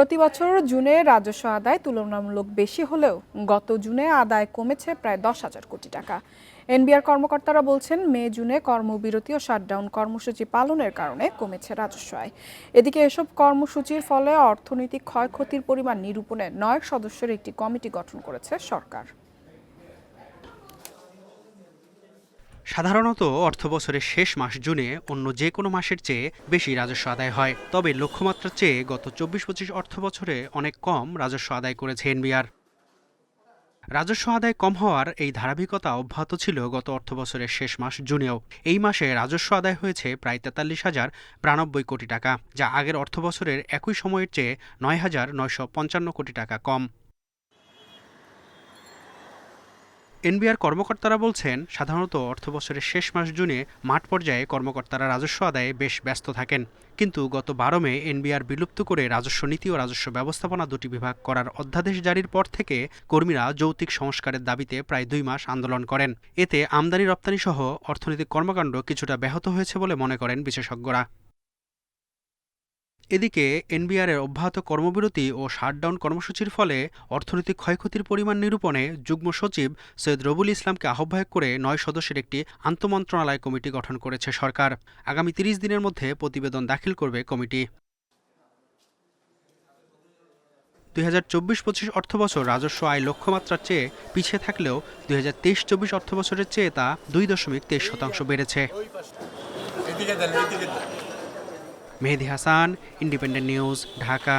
প্রতি বছর জুনে রাজস্ব আদায় তুলনামূলক বেশি হলেও গত জুনে আদায় কমেছে প্রায় দশ হাজার কোটি টাকা। এনবিআর কর্মকর্তারা বলছেন, মে জুনে কর্মবিরতি ও শাটডাউন কর্মসূচি পালনের কারণে কমেছে রাজস্ব আয়। এদিকে এসব কর্মসূচির ফলে অর্থনৈতিক ক্ষয়ক্ষতির পরিমাণ নিরূপণে নয় সদস্যের একটি কমিটি গঠন করেছে সরকার। সাধারণত অর্থবছরের শেষ মাস জুনে অন্য যে কোনো মাসের চেয়ে বেশি রাজস্ব আদায় হয়। তবে লক্ষ্যমাত্রার চেয়ে গত চব্বিশ পঁচিশ অর্থ বছরে অনেক কম রাজস্ব আদায় করেছে এনবিআর। রাজস্ব আদায় কম হওয়ার এই ধারাবাহিকতা অব্যাহত ছিল গত অর্থবছরের শেষ মাস জুনেও। এই মাসে রাজস্ব আদায় হয়েছে প্রায় তেতাল্লিশ হাজার বিরানব্বই কোটি টাকা, যা আগের অর্থবছরের একই সময়ের চেয়ে নয় হাজার নয়শো পঞ্চান্ন কোটি টাকা কম। এনবিআর কর্মকর্তারা বলছেন, সাধারণত অর্থবছরের শেষ মাস জুনে মাঠ পর্যায়ে কর্মকর্তারা রাজস্ব আদায়ে বেশ ব্যস্ত থাকেন। কিন্তু গত বারো মে এনবিআর বিলুপ্ত করে রাজস্ব নীতি ও রাজস্ব ব্যবস্থাপনা দুটি বিভাগ করার অধ্যাদেশ জারির পর থেকে কর্মীরা যৌতিক সংস্কারের দাবিতে প্রায় দুই মাস আন্দোলন করেন। এতে আমদানি রপ্তানি সহ অর্থনৈতিক কর্মকাণ্ড কিছুটা ব্যাহত হয়েছে বলে মনে করেন বিশেষজ্ঞরা। এদিকে এনবিআর এর অব্যাহত কর্মবিরতি ও শাটডাউন কর্মসূচির ফলে অর্থনৈতিক ক্ষয়ক্ষতির পরিমাণ নিরূপণে যুগ্ম সচিব সৈয়দ রবুল ইসলামকে আহ্বায়ক করে নয় সদস্যের একটি আন্তমন্ত্রণালয় কমিটি গঠন করেছে সরকার। আগামী তিরিশ দিনের মধ্যে প্রতিবেদন দাখিল করবে কমিটি। দুই হাজার চব্বিশ পঁচিশ অর্থবছর রাজস্ব আয় লক্ষ্যমাত্রার চেয়ে পিছিয়ে থাকলেও দুই হাজার তেইশ চব্বিশ অর্থবছরের চেয়ে তা দুই দশমিক তেইশ শতাংশ বেড়েছে এদিকে দেন এদিকে দেন মেহেদি হাসান ইন্ডিপেন্ডেন্ট নিউজ ঢাকা